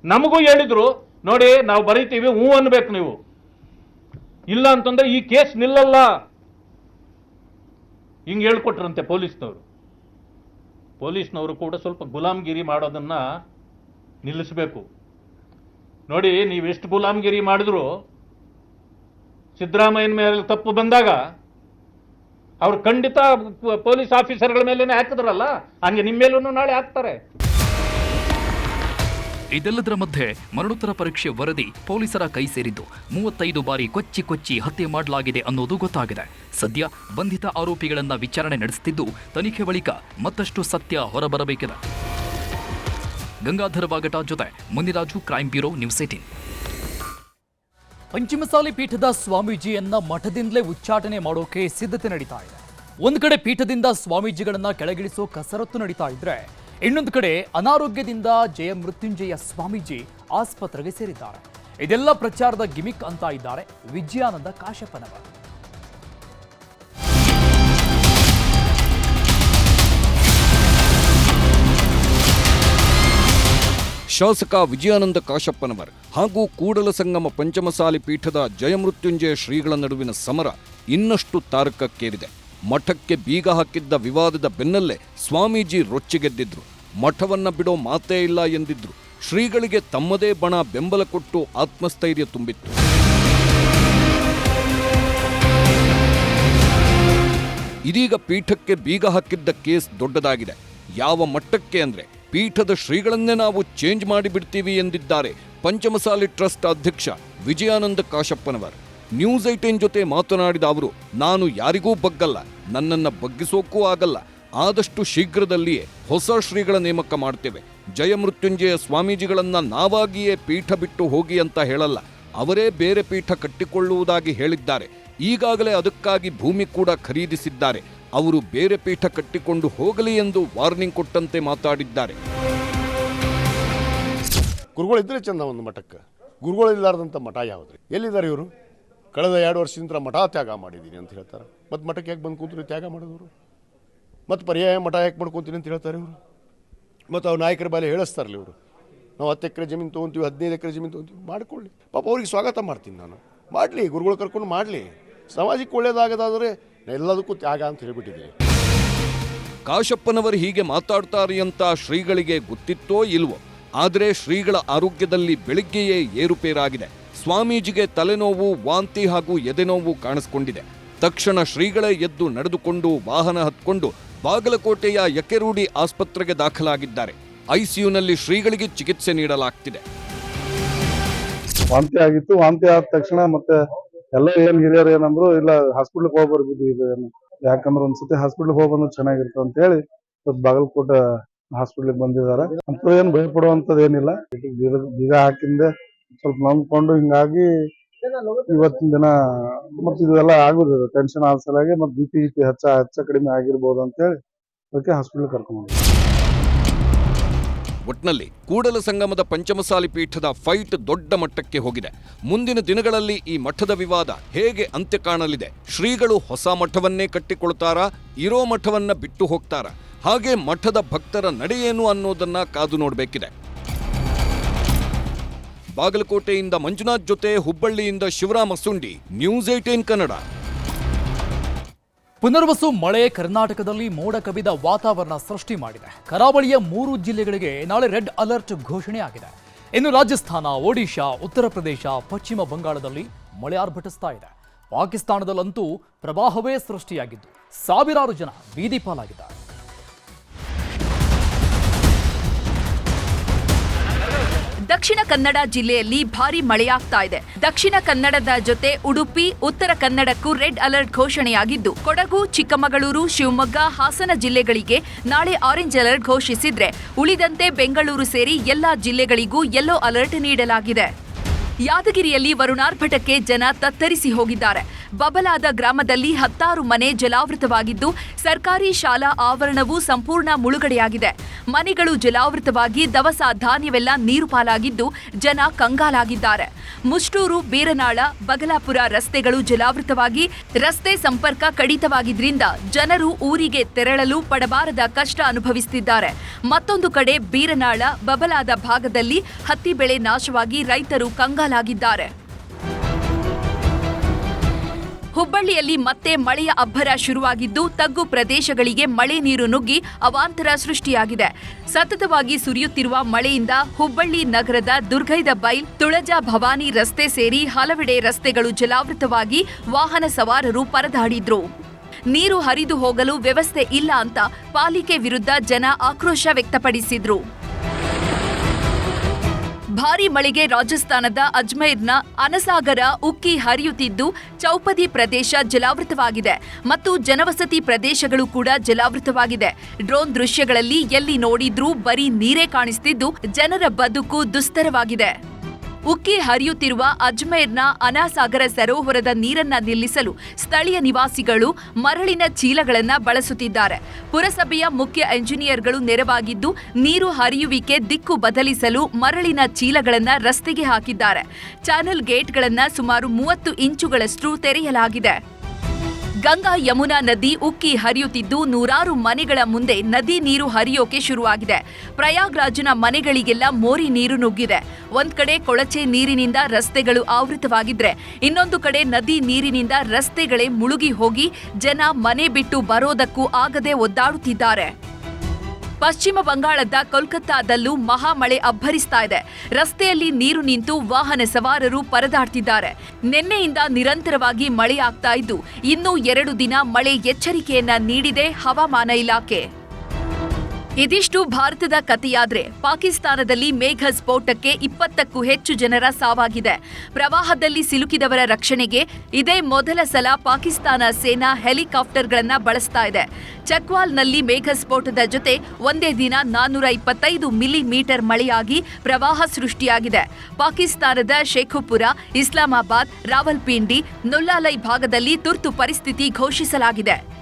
ನಮಗೂ ಹೇಳಿದ್ರು, ನೋಡಿ, ನಾವು ಬರೀತೀವಿ, ಹೂ ಅನ್ಬೇಕು ನೀವು. ಇಲ್ಲ ಅಂತಂದ್ರೆ ಈ ಕೇಸ್ ನಿಲ್ಲಲ್ಲ. ಹಿಂಗೆ ಹೇಳ್ಕೊಟ್ರಂತೆ ಪೊಲೀಸ್ನವರು. ಪೊಲೀಸ್ನವರು ಕೂಡ ಸ್ವಲ್ಪ ಗುಲಾಮ್ಗಿರಿ ಮಾಡೋದನ್ನ ನಿಲ್ಲಿಸಬೇಕು. ನೋಡಿ, ನೀವು ಎಷ್ಟು ಗುಲಾಮ್ಗಿರಿ ಮಾಡಿದ್ರು, ಸಿದ್ದರಾಮಯ್ಯನ ಮೇಲೆ ತಪ್ಪು ಬಂದಾಗ ಅವ್ರು ಖಂಡಿತ ಪೊಲೀಸ್ ಆಫೀಸರ್ಗಳ ಮೇಲೇನೆ ಹಾಕಿದ್ರಲ್ಲ, ಹಂಗೆ ನಿಮ್ಮ ಮೇಲೂ ನಾಳೆ ಹಾಕ್ತಾರೆ. ಇದೆಲ್ಲದರ ಮಧ್ಯೆ ಮರಣೋತ್ತರ ಪರೀಕ್ಷೆ ವರದಿ ಪೊಲೀಸರ ಕೈ ಸೇರಿದ್ದು ಮೂವತ್ತೈದು ಬಾರಿ ಕೊಚ್ಚಿ ಕೊಚ್ಚಿ ಹತ್ಯೆ ಮಾಡಲಾಗಿದೆ ಅನ್ನೋದು ಗೊತ್ತಾಗಿದೆ. ಸದ್ಯ ಬಂಧಿತ ಆರೋಪಿಗಳನ್ನ ವಿಚಾರಣೆ ನಡೆಸುತ್ತಿದ್ದು ತನಿಖೆ ಬಳಿಕ ಮತ್ತಷ್ಟು ಸತ್ಯ ಹೊರಬರಬೇಕಿದೆ. ಗಂಗಾಧರ ಬಾಗಟ ಜೊತೆ Muniraju crime bureau news eighteen Panchamasali ಪೀಠದ ಸ್ವಾಮೀಜಿಯನ್ನ ಮಠದಿಂದಲೇ ಉಚ್ಚಾಟನೆ ಮಾಡೋಕೆ ಸಿದ್ಧತೆ ನಡೀತಾ ಇದೆ. ಒಂದು ಕಡೆ ಪೀಠದಿಂದ ಸ್ವಾಮೀಜಿಗಳನ್ನ ಕೆಳಗಿಳಿಸೋ ಕಸರತ್ತು ನಡೀತಾ ಇದ್ರೆ ಇನ್ನೊಂದು ಕಡೆ ಅನಾರೋಗ್ಯದಿಂದ ಜಯ ಮೃತ್ಯುಂಜಯ ಸ್ವಾಮೀಜಿ ಆಸ್ಪತ್ರೆಗೆ ಸೇರಿದ್ದಾರೆ. ಇದೆಲ್ಲ ಪ್ರಚಾರದ ಗಿಮಿಕ್ ಅಂತ ಇದ್ದಾರೆ ವಿಜಯಾನಂದ ಕಾಶಪ್ಪನವರು. ಶಾಸಕ ವಿಜಯಾನಂದ ಕಾಶಪ್ಪನವರ್ ಹಾಗೂ ಕೂಡಲ ಸಂಗಮ ಪಂಚಮಸಾಲಿ ಪೀಠದ ಜಯಮೃತ್ಯುಂಜಯ ಶ್ರೀಗಳ ನಡುವಿನ ಸಮರ ಇನ್ನಷ್ಟು ತಾರಕಕ್ಕೇರಿದೆ. ಮಠಕ್ಕೆ ಬೀಗ ಹಾಕಿದ್ದ ವಿವಾದದ ಬೆನ್ನಲ್ಲೇ ಸ್ವಾಮೀಜಿ ರೊಚ್ಚಿಗೆದ್ದಿದ್ರು. ಮಠವನ್ನ ಬಿಡೋ ಮಾತೇ ಇಲ್ಲ ಎಂದಿದ್ರು. ಶ್ರೀಗಳಿಗೆ ತಮ್ಮದೇ ಬಣ ಬೆಂಬಲ ಕೊಟ್ಟು ಆತ್ಮಸ್ಥೈರ್ಯ ತುಂಬಿತ್ತು. ಇದೀಗ ಪೀಠಕ್ಕೆ ಬೀಗ ಹಾಕಿದ್ದ ಕೇಸ್ ದೊಡ್ಡದಾಗಿದೆ. ಯಾವ ಮಟ್ಟಕ್ಕೆ ಅಂದ್ರೆ ಪೀಠದ ಶ್ರೀಗಳನ್ನೇ ನಾವು ಚೇಂಜ್ ಮಾಡಿಬಿಡ್ತೀವಿ ಎಂದಿದ್ದಾರೆ ಪಂಚಮಸಾಲಿ ಟ್ರಸ್ಟ್ ಅಧ್ಯಕ್ಷ ವಿಜಯಾನಂದ ಕಾಶಪ್ಪನವರ್. ನ್ಯೂಸ್ ಐಟೆನ್ ಜೊತೆ ಮಾತನಾಡಿದ ಅವರು, ನಾನು ಯಾರಿಗೂ ಬಗ್ಗಲ್ಲ, ನನ್ನನ್ನ ಬಗ್ಗಿಸೋಕ್ಕೂ ಆಗಲ್ಲ, ಆದಷ್ಟು ಶೀಘ್ರದಲ್ಲಿಯೇ ಹೊಸ ಶ್ರೀಗಳ ನೇಮಕ ಮಾಡ್ತೇವೆ. ಜಯಮೃತ್ಯುಂಜಯ ಸ್ವಾಮೀಜಿಗಳನ್ನು ನಾವಾಗಿಯೇ ಪೀಠ ಬಿಟ್ಟು ಹೋಗಿ ಅಂತ ಹೇಳಲ್ಲ, ಅವರೇ ಬೇರೆ ಪೀಠ ಕಟ್ಟಿಕೊಳ್ಳುವುದಾಗಿ ಹೇಳಿದ್ದಾರೆ. ಈಗಾಗಲೇ ಅದಕ್ಕಾಗಿ ಭೂಮಿ ಕೂಡ ಖರೀದಿಸಿದ್ದಾರೆ. ಅವರು ಬೇರೆ ಪೀಠ ಕಟ್ಟಿಕೊಂಡು ಹೋಗಲಿ ಎಂದು ವಾರ್ನಿಂಗ್ ಕೊಟ್ಟಂತೆ ಮಾತಾಡಿದ್ದಾರೆ. ಗುರುಗಳಿದ್ರೆ ಚಂದ ಒಂದು ಮಠಕ್ಕೆ. ಗುರುಗಳಿಲ್ಲಾರ್ದಂಥ ಮಠ ಯಾವುದ್ರಿ? ಎಲ್ಲಿದ್ದಾರೆ ಇವರು? ಕಳೆದ ಎರಡು ವರ್ಷದಿಂದ ಮಠ ತ್ಯಾಗ ಮಾಡಿದ್ದೀನಿ ಅಂತ ಹೇಳ್ತಾರೆ. ಮತ್ತು ಮಠಕ್ಕೆ ಯಾಕೆ ಬಂದು ಕೂತ್ರು? ತ್ಯಾಗ ಮಾಡಿದವರು. ಮತ್ತು ಪರ್ಯಾಯ ಮಠ ಯಾಕೆ ಮಾಡ್ಕೊತೀನಿ ಅಂತ ಹೇಳ್ತಾರೆ ಇವರು. ಮತ್ತು ಅವ್ರು ನಾಯಕರ ಬಾಲೆ ಹೇಳಿಸ್ತಾರಲ್ಲ ಇವರು. ನಾವು ಹತ್ತು ಎಕರೆ ಜಮೀನು ತೊಗೊಂತೀವಿ, ಹದಿನೈದು ಎಕರೆ ಜಮೀನು ತೊಗೊಂತೀವಿ, ಮಾಡ್ಕೊಳ್ಳಿ. ಪಾಪ ಅವ್ರಿಗೆ ಸ್ವಾಗತ ಮಾಡ್ತೀನಿ ನಾನು. ಮಾಡಲಿ, ಗುರುಗಳು ಕರ್ಕೊಂಡು ಮಾಡಲಿ. ಸಮಾಜಕ್ಕೆ ಒಳ್ಳೇದಾಗದಾದರೆ ಎಲ್ಲದಕ್ಕೂ ತ್ಯಾಗ ಅಂತ ಹೇಳಿಬಿಟ್ಟಿದ್ದೀನಿ. ಕಾಶಪ್ಪನವರು ಹೀಗೆ ಮಾತಾಡ್ತಾರೆ ಅಂತ ಶ್ರೀಗಳಿಗೆ ಗೊತ್ತಿತ್ತೋ ಇಲ್ವೋ? ಆದರೆ ಶ್ರೀಗಳ ಆರೋಗ್ಯದಲ್ಲಿ ಬೆಳಿಗ್ಗೆಯೇ ಏರುಪೇರಾಗಿದೆ. ಸ್ವಾಮೀಜಿಗೆ ತಲೆನೋವು, ವಾಂತಿ ಹಾಗೂ ಎದೆನೋವು ಕಾಣಿಸಿಕೊಂಡಿದೆ. ತಕ್ಷಣ ಶ್ರೀಗಳೇ ಎದ್ದು ನಡೆದುಕೊಂಡು ವಾಹನ ಹತ್ಕೊಂಡು ಬಾಗಲಕೋಟೆಯ ಯಕೆರೂಡಿ ಆಸ್ಪತ್ರೆಗೆ ದಾಖಲಾಗಿದ್ದಾರೆ. ಐಸಿಯುನಲ್ಲಿ ಶ್ರೀಗಳಿಗೆ ಚಿಕಿತ್ಸೆ ನೀಡಲಾಗ್ತಿದೆ. ವಾಂತಿ ಆಗಿತ್ತು. ವಾಂತಿ ಆದ ತಕ್ಷಣ ಮತ್ತೆ ಎಲ್ಲ ಏನ್ ಹಿರಿಯರು ಏನಂದ್ರು ಇಲ್ಲ, ಹಾಸ್ಪಿಟ್ಲಿಗೆ ಹೋಗಿ ಬರ್ಬೋದು ಇದು ಏನು ಯಾಕಂದ್ರೆ ಒಂದ್ಸತಿ ಹಾಸ್ಪಿಟ್ಲಿಗೆ ಹೋಗ್ಬಂದ್ರೆ ಚೆನ್ನಾಗಿರ್ತ ಅಂತ ಹೇಳಿ ಬಾಗಲಕೋಟೆ ಹಾಸ್ಪಿಟ್ಲಿಗೆ ಬಂದಿದ್ದಾರೆ. ಅಂತ ಏನ್ ಭಯಪಡುವಂತದ್ದು ಏನಿಲ್ಲ. ಬೀಗ ಹಾಕಿಂದೆ ಸ್ವಲ್ಪ ನಂಬ್ಕೊಂಡು ಹಿಂಗಾಗಿ ಇವತ್ತಿನ ದಿನ ಮತ್ತೆ ಇದೆಲ್ಲ ಆಗುದು ಟೆನ್ಷನ್ ಆದ ಸಲಾಗಿ ಮತ್ತೆ ಬಿ ಪಿ ಗಿಪಿ ಹೆಚ್ಚ ಹೆಚ್ಚ ಕಡಿಮೆ ಆಗಿರ್ಬೋದು ಅಂತ ಹೇಳಿ ಅದಕ್ಕೆ ಹಾಸ್ಪಿಟಲ್ ಕರ್ಕೊಂಡು. ಒಟ್ನಲ್ಲಿ ಕೂಡಲ ಸಂಗಮದ ಪಂಚಮಸಾಲಿ ಪೀಠದ ಫೈಟ್ ದೊಡ್ಡ ಮಟ್ಟಕ್ಕೆ ಹೋಗಿದೆ. ಮುಂದಿನ ದಿನಗಳಲ್ಲಿ ಈ ಮಠದ ವಿವಾದ ಹೇಗೆ ಅಂತ್ಯ ಕಾಣಲಿದೆ? ಶ್ರೀಗಳು ಹೊಸ ಮಠವನ್ನೇ ಕಟ್ಟಿಕೊಳ್ತಾರಾ? ಇರೋ ಮಠವನ್ನ ಬಿಟ್ಟು ಹೋಗ್ತಾರಾ? ಹಾಗೆ ಮಠದ ಭಕ್ತರ ನಡೆಯೇನು ಅನ್ನೋದನ್ನ ಕಾದು ನೋಡಬೇಕಿದೆ. ಬಾಗಲಕೋಟೆಯಿಂದ ಮಂಜುನಾಥ್ ಜೊತೆ ಹುಬ್ಬಳ್ಳಿಯಿಂದ ಶಿವರಾಮ ಸುಂಡಿ ನ್ಯೂಸ್ ಏಟೀನ್ ಕನ್ನಡ. ಪುನರ್ವಸು ಮಳೆ ಕರ್ನಾಟಕದಲ್ಲಿ ಮೋಡ ಕವಿದ ವಾತಾವರಣ ಸೃಷ್ಟಿ ಮಾಡಿದೆ. ಕರಾವಳಿಯ ಮೂರು ಜಿಲ್ಲೆಗಳಿಗೆ ನಾಳೆ ರೆಡ್ ಅಲರ್ಟ್ ಘೋಷಣೆ ಆಗಿದೆ ಇನ್ನು ರಾಜಸ್ಥಾನ, ಒಡಿಶಾ, ಉತ್ತರ ಪ್ರದೇಶ, ಪಶ್ಚಿಮ ಬಂಗಾಳದಲ್ಲಿ ಮಳೆ ಆರ್ಭಟಿಸ್ತಾ ಇದೆ. ಪಾಕಿಸ್ತಾನದಲ್ಲಂತೂ ಪ್ರವಾಹವೇ ಸೃಷ್ಟಿಯಾಗಿದ್ದು ಸಾವಿರಾರು ಜನ ಬೀದಿ ಪಾಲಾಗಿದ್ದಾರೆ. ದಕ್ಷಿಣ ಕನ್ನಡ ಜಿಲ್ಲೆಯಲ್ಲಿ ಭಾರಿ ಮಳೆಯಾಗ್ತಾ ಇದೆ. ದಕ್ಷಿಣ ಕನ್ನಡದ ಜೊತೆ ಉಡುಪಿ, ಉತ್ತರ ಕನ್ನಡಕ್ಕೂ ರೆಡ್ ಅಲರ್ಟ್ ಘೋಷಣೆಯಾಗಿದ್ದು, ಕೊಡಗು, ಚಿಕ್ಕಮಗಳೂರು, ಶಿವಮೊಗ್ಗ, ಹಾಸನ ಜಿಲ್ಲೆಗಳಿಗೆ ನಾಳೆ ಆರೆಂಜ್ ಅಲರ್ಟ್ ಘೋಷಿಸಿದ್ರೆ, ಉಳಿದಂತೆ ಬೆಂಗಳೂರು ಸೇರಿ ಎಲ್ಲಾ ಜಿಲ್ಲೆಗಳಿಗೂ ಯೆಲ್ಲೋ ಅಲರ್ಟ್ ನೀಡಲಾಗಿದೆ. ಯಾದಗಿರಿಯಲ್ಲಿ ವರುಣಾರ್ಭಟಕ್ಕೆ ಜನ ತತ್ತರಿಸಿ ಹೋಗಿದ್ದಾರೆ. ಬಬಲಾದ ಗ್ರಾಮದಲ್ಲಿ ಹತ್ತಾರು ಮನೆ ಜಲಾವೃತವಾಗಿದ್ದು, ಸರ್ಕಾರಿ ಶಾಲಾ ಆವರಣವೂ ಸಂಪೂರ್ಣ ಮುಳುಗಡೆಯಾಗಿದೆ. ಮನೆಗಳು ಜಲಾವೃತವಾಗಿ ದವಸ ಧಾನ್ಯವೆಲ್ಲ ನೀರು ಪಾಲಾಗಿದ್ದು, ಜನ ಕಂಗಾಲಾಗಿದ್ದಾರೆ. ಮುಷ್ಟೂರು, ಬೀರನಾಳ, ಬಗಲಾಪುರ ರಸ್ತೆಗಳು ಜಲಾವೃತವಾಗಿ, ರಸ್ತೆ ಸಂಪರ್ಕ ಕಡಿತವಾಗಿದ್ರಿಂದ ಜನರು ಊರಿಗೆ ತೆರಳಲು ಪಡಬಾರದ ಕಷ್ಟ ಅನುಭವಿಸುತ್ತಿದ್ದಾರೆ ಮತ್ತೊಂದು ಕಡೆ ಬೀರನಾಳ, ಬಬಲಾದ ಭಾಗದಲ್ಲಿ ಹತ್ತಿ ಬೆಳೆ ನಾಶವಾಗಿ ರೈತರು ಕಂಗಾಲಾಗಿದ್ದಾರೆ. ಹುಬ್ಬಳ್ಳಿಯಲ್ಲಿ ಮತ್ತೆ ಮಳೆಯ ಅಬ್ಬರ ಶುರುವಾಗಿದ್ದು ತಗ್ಗು ಪ್ರದೇಶಗಳಿಗೆ ಮಳೆ ನೀರು ನುಗ್ಗಿ ಅವಾಂತರ ಸೃಷ್ಟಿಯಾಗಿದೆ. ಸತತವಾಗಿ ಸುರಿಯುತ್ತಿರುವ ಮಳೆಯಿಂದ ಹುಬ್ಬಳ್ಳಿ ನಗರದ ದುರ್ಗೈದ ಬೈಲ್, ತುಳಜಾ ಭವಾನಿ ರಸ್ತೆ ಸೇರಿ ಹಲವೆಡೆ ರಸ್ತೆಗಳು ಜಲಾವೃತವಾಗಿ ವಾಹನ ಸವಾರರು ಪರದಾಡಿದ್ರು. ನೀರು ಹರಿದು ಹೋಗಲು ವ್ಯವಸ್ಥೆ ಇಲ್ಲ ಅಂತ ಪಾಲಿಕೆ ವಿರುದ್ಧ ಜನ ಆಕ್ರೋಶ ವ್ಯಕ್ತಪಡಿಸಿದ್ರು. ಭಾರಿ ಮಳೆಗೆ ರಾಜಸ್ಥಾನದ ಅಜ್ಮೇರ್ನ ಅನಸಾಗರ ಉಕ್ಕಿ ಹರಿಯುತ್ತಿದ್ದು, ಚೌಪದಿ ಪ್ರದೇಶ ಜಲಾವೃತವಾಗಿದೆ ಮತ್ತು ಜನವಸತಿ ಪ್ರದೇಶಗಳು ಕೂಡ ಜಲಾವೃತವಾಗಿದೆ. ಡ್ರೋನ್ ದೃಶ್ಯಗಳಲ್ಲಿ ಎಲ್ಲಿ ನೋಡಿದ್ರೂ ಬರೀ ನೀರೇ ಕಾಣಿಸ್ತಿದ್ದು, ಜನರ ಬದುಕು ದುಸ್ತರವಾಗಿದೆ. ಉಕ್ಕಿ ಹರಿಯುತ್ತಿರುವ ಅಜ್ಮೇರ್ನ ಅನಾಸಾಗರ ಸರೋವರದ ನೀರನ್ನ ನಿಲ್ಲಿಸಲು ಸ್ಥಳೀಯ ನಿವಾಸಿಗಳು ಮರಳಿನ ಚೀಲಗಳನ್ನು ಬಳಸುತ್ತಿದ್ದಾರೆ. ಪುರಸಭೆಯ ಮುಖ್ಯ ಎಂಜಿನಿಯರ್ಗಳು ನೆರವಾಗಿದ್ದು ನೀರು ಹರಿಯುವಿಕೆ ದಿಕ್ಕು ಬದಲಿಸಲು ಮರಳಿನ ಚೀಲಗಳನ್ನ ರಸ್ತೆಗೆ ಹಾಕಿದ್ದಾರೆ. ಚಾನೆಲ್ ಗೇಟ್ಗಳನ್ನು ಸುಮಾರು ಮೂವತ್ತು ಇಂಚುಗಳಷ್ಟು ತೆರೆಯಲಾಗಿದೆ. ಗಂಗಾ ಯಮುನಾ ನದಿ ಉಕ್ಕಿ ಹರಿಯುತ್ತಿದ್ದು ನೂರಾರು ಮನೆಗಳ ಮುಂದೆ ನದಿ ನೀರು ಹರಿಯೋಕೆ ಶುರುವಾಗಿದೆ. ಪ್ರಯಾಗ್ರಾಜ್ನ ಮನೆಗಳಿಗೆಲ್ಲ ಮೋರಿ ನೀರು ನುಗ್ಗಿದೆ. ಒಂದ್ ಕಡೆ ಕೊಳಚೆ ನೀರಿನಿಂದ ರಸ್ತೆಗಳು ಆವೃತವಾಗಿದ್ರೆ, ಇನ್ನೊಂದು ಕಡೆ ನದಿ ನೀರಿನಿಂದ ರಸ್ತೆಗಳೇ ಮುಳುಗಿ ಹೋಗಿ ಜನ ಮನೆ ಬಿಟ್ಟು ಬರೋದಕ್ಕೂ ಆಗದೆ ಒದ್ದಾಡುತ್ತಿದ್ದಾರೆ. ಪಶ್ಚಿಮ ಬಂಗಾಳದ ಕೋಲ್ಕತ್ತಾದಲ್ಲೂ ಮಹಾಮಳೆ ಅಬ್ಬರಿಸ್ತಾ ಇದೆ. ರಸ್ತೆಯಲ್ಲಿ ನೀರು ನಿಂತು ವಾಹನ ಸವಾರರು ಪರದಾಡ್ತಿದ್ದಾರೆ. ನಿನ್ನೆಯಿಂದ ನಿರಂತರವಾಗಿ ಮಳೆಯಾಗ್ತಾ ಇದ್ದು, ಇನ್ನೂ ಎರಡು ದಿನ ಮಳೆ ಎಚ್ಚರಿಕೆಯನ್ನ ನೀಡಿದೆ ಹವಾಮಾನ ಇಲಾಖೆ. ಇದಿಷ್ಟು ಭಾರತದ ಕಥೆಯಾದ್ರೆ ಪಾಕಿಸ್ತಾನದಲ್ಲಿ ಮೇಘ ಸ್ಫೋಟಕ್ಕೆ ಇಪ್ಪತ್ತಕ್ಕೂ ಹೆಚ್ಚು ಜನರ ಸಾವಾಗಿದೆ. ಪ್ರವಾಹದಲ್ಲಿ ಸಿಲುಕಿದವರ ರಕ್ಷಣೆಗೆ ಇದೇ ಮೊದಲ ಸಲ ಪಾಕಿಸ್ತಾನ ಸೇನಾ ಹೆಲಿಕಾಪ್ಟರ್ಗಳನ್ನು ಬಳಸ್ತಾ ಇದೆ. ಚಕ್ವಾಲ್ನಲ್ಲಿ ಮೇಘ ಸ್ಫೋಟದ ಜೊತೆ ಒಂದೇ ದಿನ ನಾನ್ನೂರ ಇಪ್ಪತ್ತೈದು ಮಿಲಿಮೀಟರ್ ಮಳೆಯಾಗಿ ಪ್ರವಾಹ ಸೃಷ್ಟಿಯಾಗಿದೆ. ಪಾಕಿಸ್ತಾನದ ಶೇಖುಪುರ, ಇಸ್ಲಾಮಾಬಾದ್, ರಾವಲ್ಪಿಂಡಿ, ನುಲ್ಲಾಲೈ ಭಾಗದಲ್ಲಿ ತುರ್ತು ಪರಿಸ್ಥಿತಿ ಘೋಷಿಸಲಾಗಿದೆ.